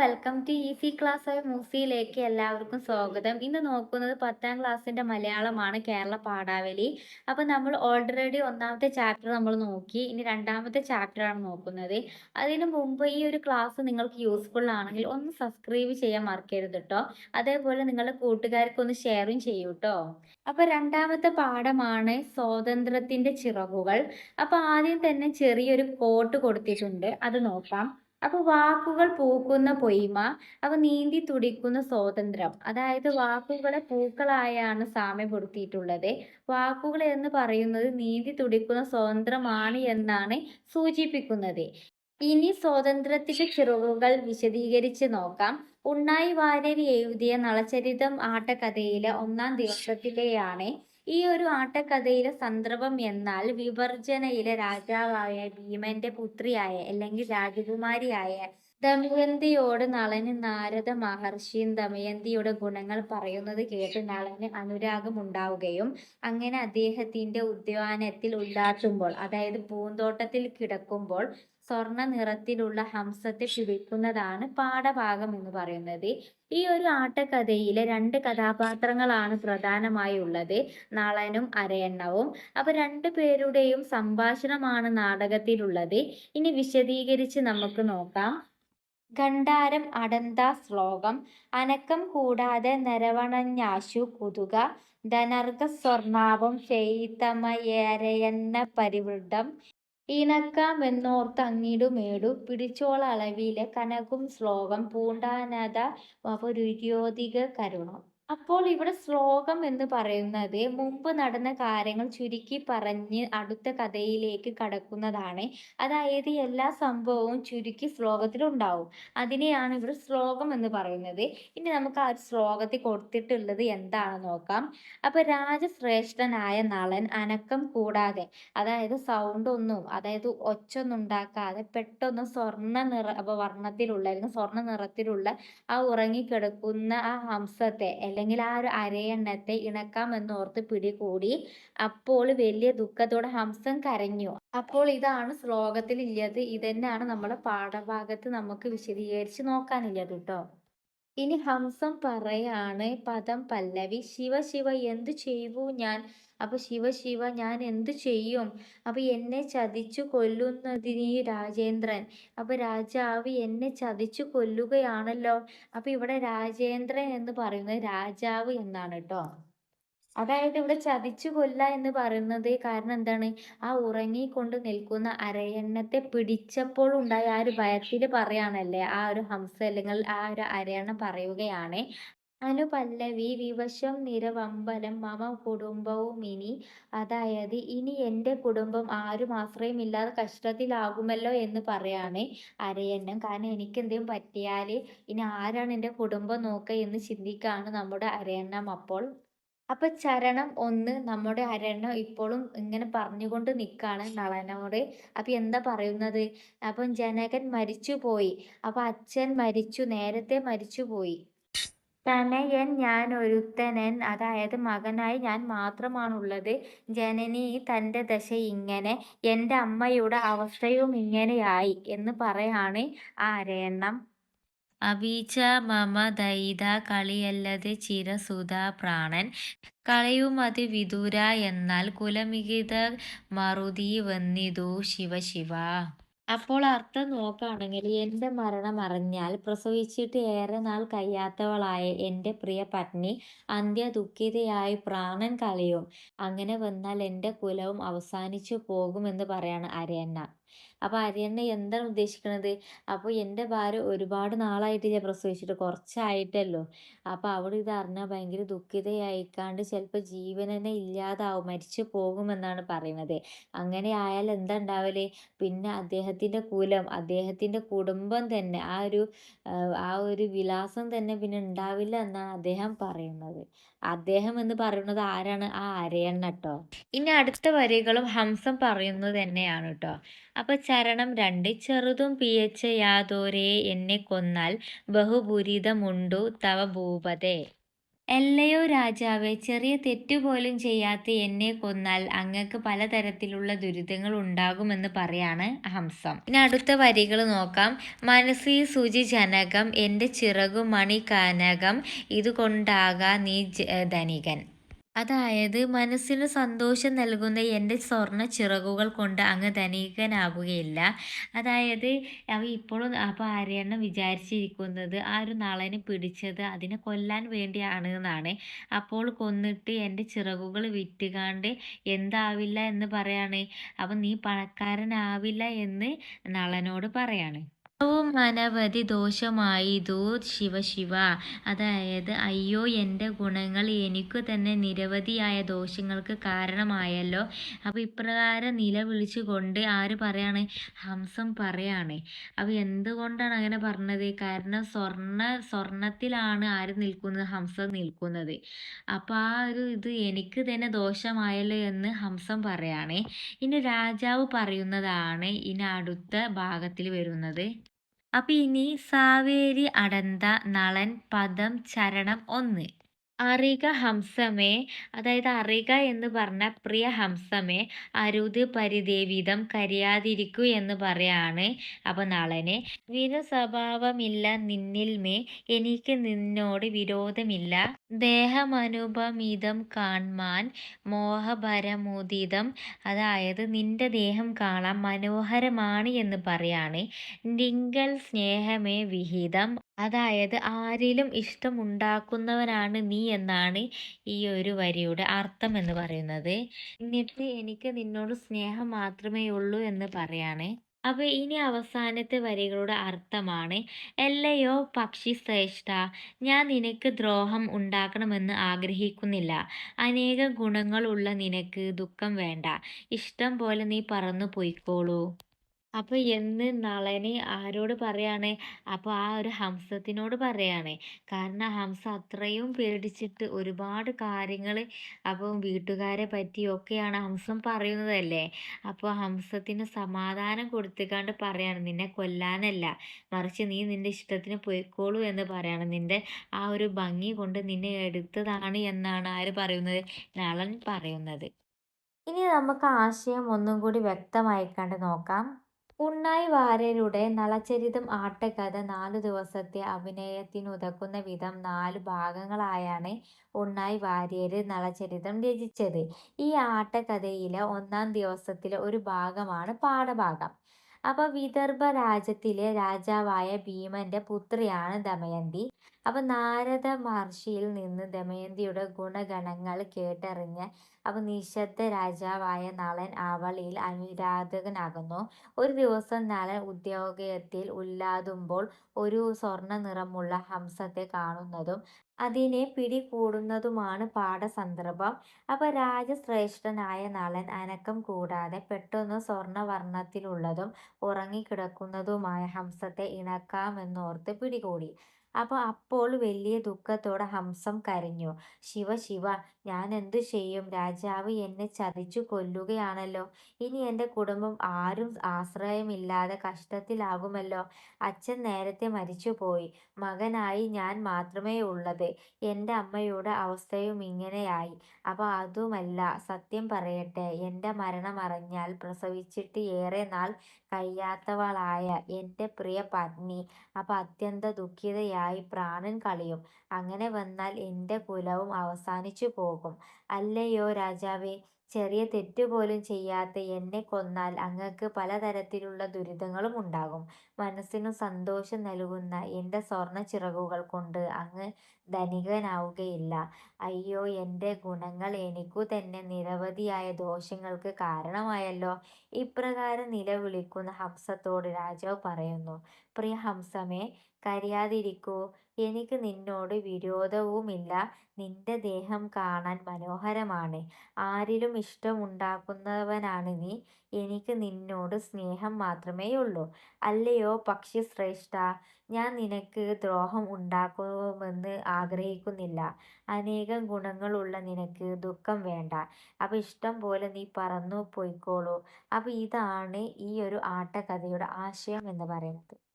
Welcome to easy class of മൂസിയിലേക്ക് എല്ലാവർക്കും സ്വാഗതം. ഇന്ന് നോക്കുന്നത് പത്താം ക്ലാസ്സിന്റെ മലയാളമാണ് കേരള പാഠാവലി. അപ്പോൾ നമ്മൾ ഓൾറെഡി ഒന്നാമത്തെ ചാപ്റ്റർ നമ്മൾ നോക്കി. ഇനി രണ്ടാമത്തെ ചാപ്റ്റർ ആണ് നോക്കുന്നത്. അതിനു മുമ്പ് ഈ ഒരു ക്ലാസ് നിങ്ങൾക്ക് യൂസ്ഫുൾ ആണെങ്കിൽ ഒന്ന് സബ്സ്ക്രൈബ് ചെയ്യാൻ മറക്കരുത് കേട്ടോ അതേപോലെ നിങ്ങളുടെ കൂട്ടുകാർക്ക് ഒന്ന് ഷെയറും ചെയ്യൂ കേട്ടോ അപ്പോൾ രണ്ടാമത്തെ പാഠമാണ് സ്വാതന്ത്ര്യത്തിന്റെ ചിറകുകൾ. അപ്പോൾ ആദ്യം തന്നെ ചെറിയൊരു കോട്ട് കൊടുത്തിട്ടുണ്ട്. അത് നോക്കാം. അപ്പൊ വാക്കുകൾ പൂക്കുന്ന പൊയ്മ അപ്പൊ നീന്തി തുടിക്കുന്ന സ്വാതന്ത്ര്യം. അതായത് വാക്കുകളെ പൂക്കളായാണ് സാമ്യപ്പെടുത്തിയിട്ടുള്ളത്. വാക്കുകൾ എന്ന് പറയുന്നത് നീന്തി തുടിക്കുന്ന സ്വാതന്ത്ര്യമാണ് എന്നാണ് സൂചിപ്പിക്കുന്നത്. ഇനി സ്വാതന്ത്ര്യത്തിന്റെ ചിറകുകൾ വിശദീകരിച്ച് നോക്കാം. ഉണ്ണായി വാര്യർ എഴുതിയ നളചരിതം ആട്ടക്കഥയിലെ ഒന്നാം ദിവസത്തിലെയാണ് ഈ ഒരു ആട്ടക്കഥയിലെ സന്ദർഭം എന്നാൽ വിവർജനയിലെ രാജാവായ ഭീമന്റെ പുത്രിയായ അല്ലെങ്കിൽ രാജകുമാരിയായ ദമയന്തിയോട് നളന് നാരദ മഹർഷിയും ദമയന്തിയുടെ ഗുണങ്ങൾ പറയുന്നത് കേട്ട് നളന് അനുരാഗം ഉണ്ടാവുകയും അങ്ങനെ അദ്ദേഹത്തിന്റെ ഉദ്യാനത്തിൽ ഉല്ലാസുമ്പോൾ അതായത് പൂന്തോട്ടത്തിൽ കിടക്കുമ്പോൾ സ്വർണ നിറത്തിലുള്ള ഹംസത്തെ പിടിക്കുന്നതാണ് പാഠഭാഗം എന്ന് പറയുന്നത്. ഈ ഒരു ആട്ടക്കഥയിലെ രണ്ട് കഥാപാത്രങ്ങളാണ് പ്രധാനമായി ഉള്ളത്. നളനും അരയണ്ണവും. അപ്പൊ രണ്ടു പേരുടെയും സംഭാഷണമാണ് നാടകത്തിലുള്ളത്. ഇനി വിശദീകരിച്ച് നമുക്ക് നോക്കാം. ഗണ്ഡാരം അടന്ത ശ്ലോകം. അനക്കം കൂടാതെ നരവണഞ്ഞാശു കുതുക. ധനർഗ സ്വർണാഭം ചെയ്തമയരയെന്ന പരിവൃഢം ഇണക്കാമെന്നോർത്ത് മേടു പിടിച്ചോളളവിലെ കനകും ശ്ലോകം പൂണ്ടാനത വപുരുര്യോധിക കരുണം അപ്പോൾ ഇവിടെ ശ്ലോകം എന്ന് പറയുന്നത് മുമ്പ് നടന്ന കാര്യങ്ങൾ ചുരുക്കി പറഞ്ഞ് അടുത്ത കഥയിലേക്ക് കടക്കുന്നതാണ്. അതായത് എല്ലാ സംഭവവും ചുരുക്കി ശ്ലോകത്തിൽ ഉണ്ടാവും. അതിനെയാണ് ഇവിടെ ശ്ലോകം എന്ന് പറയുന്നത്. ഇനി നമുക്ക് ആ ശ്ലോകത്തിൽ കൊടുത്തിട്ടുള്ളത് എന്താണെന്ന് നോക്കാം. അപ്പൊ രാജശ്രേഷ്ഠനായ നളൻ അനക്കം കൂടാതെ അതായത് സൗണ്ട് ഒന്നും അതായത് ഒച്ചൊന്നും ഉണ്ടാക്കാതെ പെട്ടെന്ന് സ്വർണ നിറ അപ്പൊ വർണത്തിലുള്ള അല്ലെങ്കിൽ സ്വർണ നിറത്തിലുള്ള ആ ഉറങ്ങിക്കിടക്കുന്ന ആ ഹംസത്തെ അല്ലെങ്കിൽ ആ ഒരു എന്ന് ഇണക്കാമെന്നോർത്ത് പിടികൂടി. അപ്പോൾ വലിയ ദുഃഖത്തോടെ ഹംസം കരഞ്ഞു. അപ്പോൾ ഇതാണ് ശ്ലോകത്തിൽ ഇല്ലത് ഇതന്നെയാണ് നമ്മുടെ പാഠഭാഗത്ത് നമുക്ക് വിശദീകരിച്ച് നോക്കാനുള്ളത് കേട്ടോ ഇനി ഹംസം പറയാണ് പദം പല്ലവി ശിവ ശിവ എന്തു ചെയ്യൂ ഞാൻ? അപ്പൊ ശിവ ശിവ ഞാൻ എന്ത് ചെയ്യും? അപ്പൊ എന്നെ ചതിച്ചു കൊല്ലുന്നതിന് രാജേന്ദ്രൻ. അപ്പൊ രാജാവ് എന്നെ ചതിച്ചു കൊല്ലുകയാണല്ലോ. അപ്പൊ ഇവിടെ രാജേന്ദ്രൻ എന്ന് പറയുന്നത് രാജാവ് എന്നാണ് കേട്ടോ അതായത് ഇവിടെ ചതിച്ചു കൊല്ല എന്ന് പറയുന്നത് കാരണം എന്താണ്? ആ ഉറങ്ങിക്കൊണ്ട് നിൽക്കുന്ന അരയണ്ണത്തെ പിടിച്ചപ്പോൾ ഉണ്ടായ ആ ഒരു ഭയത്തിൽ പറയാണല്ലേ ആ ഒരു ഹംസ അല്ലെങ്കിൽ ആ ഒരു അരയണ്ണം പറയുകയാണ്. അനുപല്ലവി വിവശം നിരവമ്പലം മമ കുടുംബവും ഇനി. അതായത് ഇനി എന്റെ കുടുംബം ആരും ആശ്രയമില്ലാതെ കഷ്ടത്തിലാകുമല്ലോ എന്ന് പറയാണ് അരയന്നം. കാരണം എനിക്ക് എന്തെങ്കിലും പറ്റിയാൽ ഇനി ആരാണ് എന്റെ കുടുംബം നോക്കുക എന്ന് ചിന്തിക്കുകയാണ് നമ്മുടെ അരയണ്ണം അപ്പോൾ. അപ്പൊ ചരണം ഒന്ന് നമ്മുടെ അരണ്യം ഇപ്പോഴും ഇങ്ങനെ പറഞ്ഞുകൊണ്ട് നിൽക്കാണ് നളനോട്. അപ്പൊ എന്താ പറയുന്നത്? അപ്പം ജനകൻ മരിച്ചുപോയി. അപ്പൊ അച്ഛൻ മരിച്ചു നേരത്തെ മരിച്ചുപോയി. തനയൻ ഞാൻ ഒരുത്തനൻ അതായത് മകനായി ഞാൻ മാത്രമാണുള്ളത്. ജനനി തന്റെ ദശ ഇങ്ങനെ എന്റെ അമ്മയുടെ അവസ്ഥയും ഇങ്ങനെയായി എന്ന് പറയാണ് ആരേണം അവീച്ച മമ ദൈത കളിയല്ലത് ചിരസുധാ പ്രാണൻ. കളയുമതി വിദുര എന്നാൽ കുലമികിത മറുതി വന്നിതു ശിവ ശിവ. അപ്പോൾ അർത്ഥം നോക്കുകയാണെങ്കിൽ എന്റെ മരണം അറിഞ്ഞാൽ പ്രസവിച്ചിട്ട് ഏറെ നാൾ കഴിയാത്തവളായ എന്റെ പ്രിയ പത്നി അന്ത്യ ദുഃഖിതയായി പ്രാണൻ കളയും അങ്ങനെ വന്നാൽ എന്റെ കുലവും അവസാനിച്ചു പോകുമെന്ന് പറയാണ് അരയണ്ണ അപ്പൊ അരിയണ്ണ എന്താണ് ഉദ്ദേശിക്കുന്നത് അപ്പോൾ എന്റെ ഭാര്യ ഒരുപാട് നാളായിട്ട് ഞാൻ പ്രസവിച്ചിട്ട് കുറച്ചായിട്ടല്ലോ. അപ്പോൾ അവിടെ ഇത് അറിഞ്ഞാൽ ഭയങ്കര ദുഃഖിതയായിക്കാണ്ട് ചിലപ്പോൾ ജീവൻ തന്നെ ഇല്ലാതാവും മരിച്ചു പോകുമെന്നാണ് പറയുന്നത് അങ്ങനെ ആയാൽ എന്താ ഉണ്ടാവൽ പിന്നെ അദ്ദേഹത്തിന്റെ കുലം അദ്ദേഹത്തിന്റെ കുടുംബം തന്നെ ആ ഒരു ആ ഒരു വിലാസം തന്നെ പിന്നെ ഉണ്ടാവില്ല എന്നാണ് അദ്ദേഹം പറയുന്നത് അദ്ദേഹം എന്ന് പറയുന്നത് ആരാണ്? ആ അരയണ്ണ കേട്ടോ ഇനി അടുത്ത വരികളും ഹംസം പറയുന്നത് തന്നെയാണ് കേട്ടോ അപ്പൊ ചരണം രണ്ട് ചെറുതും പിയച്ച യാതോരേ എന്നെ കൊന്നാൽ ബഹുപുരിതമുണ്ടു തവ ഭൂപതേ എല്ലയോ രാജാവേ, ചെറിയ തെറ്റുപോലും ചെയ്യാത്ത എന്നെ കൊന്നാൽ അങ്ങക്ക് പലതരത്തിലുള്ള ദുരിതങ്ങൾ ഉണ്ടാകുമെന്ന് പറയാണ് ഹംസം. ഇനി അടുത്ത വരികൾ നോക്കാം. മനസ്സി ശുചിജനകം എന്റെ ചിറകു മണികാനകം ഇതുകൊണ്ടാകാ നീ ധനികൻ. അതായത് മനസ്സിന് സന്തോഷം നൽകുന്ന എന്റെ സ്വർണ ചിറകുകൾ കൊണ്ട് അങ്ങ് ധനികനാകുകയില്ല. അതായത് അവ ഇപ്പോഴും അപ്പോൾ ആരെയാണ് വിചാരിച്ചിരിക്കുന്നത് ആ ഒരു നളനെ പിടിച്ചത് അതിനെ കൊല്ലാൻ വേണ്ടിയാണ് എന്നാണ്. അപ്പോൾ കൊന്നിട്ട് എന്റെ ചിറകുകൾ വിറ്റുകാണ്ട് എന്താവില്ല എന്ന് പറയാണ്. അപ്പം നീ പണക്കാരനാവില്ല എന്ന് നളനോട് പറയാണ്. വും അനവധി ദോഷമായിതു ശിവ ശിവ. അതായത് അയ്യോ എന്റെ ഗുണങ്ങൾ എനിക്ക് തന്നെ നിരവധിയായ ദോഷങ്ങൾക്ക് കാരണമായല്ലോ. അപ്പോൾ ഇപ്രകാരം നിലവിളിച്ചുകൊണ്ട് ആര് പറയാണ്? ഹംസം പറയാണ്. അപ്പോൾ എന്തുകൊണ്ടാണ് അങ്ങനെ പറഞ്ഞത്? കാരണം സ്വർണ സ്വർണത്തിലാണ് ആര് നിൽക്കുന്നത്? ഹംസം നിൽക്കുന്നത്. അപ്പോൾ ആ ഒരു ഇത് എനിക്ക് തന്നെ ദോഷമായല്ലോ എന്ന് ഹംസം പറയാണ്. ഇനി രാജാവ് പറയുന്നതാണ് ഇനി അടുത്ത ഭാഗത്തിൽ വരുന്നത്. അപ്പോൾ ഇനി സാവേരി അടന്ത നളൻ പദം ചരണം ഒന്ന്. അറിക ഹംസമേ. അതായത് അറിക എന്ന് പറഞ്ഞ പ്രിയ ഹംസമേ. അരുത് പരിദേവിതം കരിയാതിരിക്കൂ എന്ന് പറയാണ് അപ്പോൾ വിരസ്വഭാവമില്ല വിരസഭാവമില്ല നിന്നിൽമേ എനിക്ക് നിന്നോട് വിരോധമില്ല. ദേഹമനുപമിതം കാൺമാൻ മോഹഭരമുദിതം. അതായത് നിന്റെ ദേഹം കാണാൻ മനോഹരമാണ് എന്ന് പറയാണ്. നിങ്കൽ സ്നേഹമേ വിഹിതം. അതായത് ആരിലും ഇഷ്ടമുണ്ടാക്കുന്നവനാണ് നീ എന്നാണ് ഈ ഒരു വരിയുടെ അർത്ഥം എന്ന് പറയുന്നത്. എന്നിട്ട് എനിക്ക് നിന്നോട് സ്നേഹം മാത്രമേ ഉള്ളൂ എന്ന് പറയാണ്. അപ്പോൾ ഇനി അവസാനത്തെ വരികളുടെ അർത്ഥമാണ്. എല്ലയോ പക്ഷി ശ്രേഷ്ഠ ഞാൻ നിനക്ക് ദ്രോഹം ഉണ്ടാക്കണമെന്ന് ആഗ്രഹിക്കുന്നില്ല. അനേക ഗുണങ്ങളുള്ള നിനക്ക് ദുഃഖം വേണ്ട. ഇഷ്ടം പോലെ നീ പറന്നു പൊയ്ക്കോളൂ. അപ്പോൾ എന്ന് നളന് ആരോട് പറയാണ്? അപ്പോൾ ആ ഒരു ഹംസത്തിനോട് പറയാണ്. കാരണം ഹംസ അത്രയും പേടിച്ചിട്ട് ഒരുപാട് കാര്യങ്ങൾ അപ്പോൾ വീട്ടുകാരെ പറ്റിയൊക്കെയാണ് ഹംസം പറയുന്നതല്ലേ. അപ്പോൾ ഹംസത്തിന് സമാധാനം കൊടുത്തിക്കാണ്ട് പറയാണ് നിന്നെ കൊല്ലാനല്ല. മറിച്ച് നീ നിന്റെ ഇഷ്ടത്തിന് പൊയ്ക്കോളൂ എന്ന് പറയാണ്. നിന്റെ ആ ഒരു ഭംഗി കൊണ്ട് നിന്നെ എടുത്തതാണ് എന്നാണ് ആര് പറയുന്നത്? നളൻ പറയുന്നത്. ഇനി നമുക്ക് ആശയം ഒന്നും കൂടി വ്യക്തമായിക്കാണ്ട് നോക്കാം. ഉണ്ണായി വാര്യരുടെ നളചരിതം ആട്ടക്കഥ നാലു ദിവസത്തെ അഭിനയത്തിനുതകുന്ന വിധം നാല് ഭാഗങ്ങളായാണ് ഉണ്ണായി വാര്യർ നളചരിതം രചിച്ചത്. ഈ ആട്ടക്കഥയിലെ ഒന്നാം ദിവസത്തിലെ ഒരു ഭാഗമാണ് പാഠഭാഗം. അപ്പോൾ വിദർഭ രാജ്യത്തിലെ രാജാവായ ഭീമന്റെ പുത്രിയാണ് ദമയന്തി. അപ്പോൾ നാരദ മഹർഷിയിൽ നിന്ന് ദമയന്തിയുടെ ഗുണഗണങ്ങൾ കേട്ടറിഞ്ഞ് അപ്പോൾ നിശബ്ദ രാജാവായ നളൻ അവളിൽ അനുരാധകനാകുന്നു ഒരു ദിവസം നളൻ ഉദ്യോഗത്തിൽ ഉല്ലാതുമ്പോൾ ഒരു സ്വർണ നിറമുള്ള ഹംസത്തെ കാണുന്നതും അതിനെ പിടികൂടുന്നതുമാണ് പാഠസന്ദർഭം. അപ്പൊ രാജശ്രേഷ്ഠനായ നളൻ അനക്കം കൂടാതെ പെട്ടെന്ന് സ്വർണവർണത്തിലുള്ളതും ഉറങ്ങിക്കിടക്കുന്നതുമായ ഹംസത്തെ ഇണക്കാമെന്നോർത്ത് പിടികൂടി. അപ്പോൾ അപ്പോൾ വലിയ ദുഃഖത്തോടെ ഹംസം കരഞ്ഞു. "ശിവ ശിവ, ഞാൻ എന്തു ചെയ്യും? രാജാവ് എന്നെ ചതിച്ചു കൊല്ലുകയാണല്ലോ. ഇനി എന്റെ കുടുംബം ആരും ആശ്രയമില്ലാതെ കഷ്ടത്തിലാകുമല്ലോ. അച്ഛൻ നേരത്തെ മരിച്ചുപോയി. മകനായി ഞാൻ മാത്രമേ ഉള്ളത് എന്റെ അമ്മയുടെ അവസ്ഥയും ഇങ്ങനെയായി അപ്പോൾ അതുമല്ല, സത്യം പറയട്ടെ, എന്റെ മരണം അറിഞ്ഞാൽ പ്രസവിച്ചിട്ട് ഏറെ നാൾ കഴിയാത്തവളായ എന്റെ പ്രിയ പത്നി അപ്പോൾ അത്യന്ത ദുഃഖിതയായി പ്രാണൻ കളയും. അങ്ങനെ വന്നാൽ എന്റെ കുലവും അവസാനിച്ചു പോകും അല്ലയോ രാജാവേ, ചെറിയ തെറ്റ് പോലും ചെയ്യാത്ത എന്നെ കൊന്നാൽ അങ്ങക്ക് പലതരത്തിലുള്ള ദുരിതങ്ങളും ഉണ്ടാകും. മനസ്സിനു സന്തോഷം നൽകുന്ന എന്റെ സ്വർണച്ചിറകുകൾ കൊണ്ട് അങ്ങ് ധനികനാവുകയില്ല. അയ്യോ എന്റെ ഗുണങ്ങൾ എനിക്കു തന്നെ നിരവധിയായ ദോഷങ്ങൾക്ക് കാരണമായല്ലോ. ഇപ്രകാരം നിലവിളിക്കുന്ന ഹംസത്തോട് രാജാവ് പറയുന്നു. "പ്രിയ ഹംസമേ, കരയാതിരിക്കൂ. എനിക്ക് നിന്നോട് വിരോധവുമില്ല. നിന്റെ ദേഹം കാണാൻ മനോഹരമാണ്. ആരിലും ഇഷ്ടമുണ്ടാക്കുന്നവനാണ് നീ. എനിക്ക് നിന്നോട് സ്നേഹം മാത്രമേയുള്ളൂ. അല്ലയോ പക്ഷിശ്രേഷ്ഠാ, ഞാൻ നിനക്ക് ദ്രോഹം ഉണ്ടാക്കുമെന്ന് ആഗ്രഹിക്കുന്നില്ല. അനേകം ഗുണങ്ങളുള്ള നിനക്ക് ദുഃഖം വേണ്ട. അപ്പോൾ ഇഷ്ടം പോലെ നീ പറന്നു പൊയ്ക്കോളൂ. അപ്പോൾ ഇതാണ് ഈ ഒരു ആട്ടക്കഥയുടെ ആശയം എന്ന് പറയുന്നത്.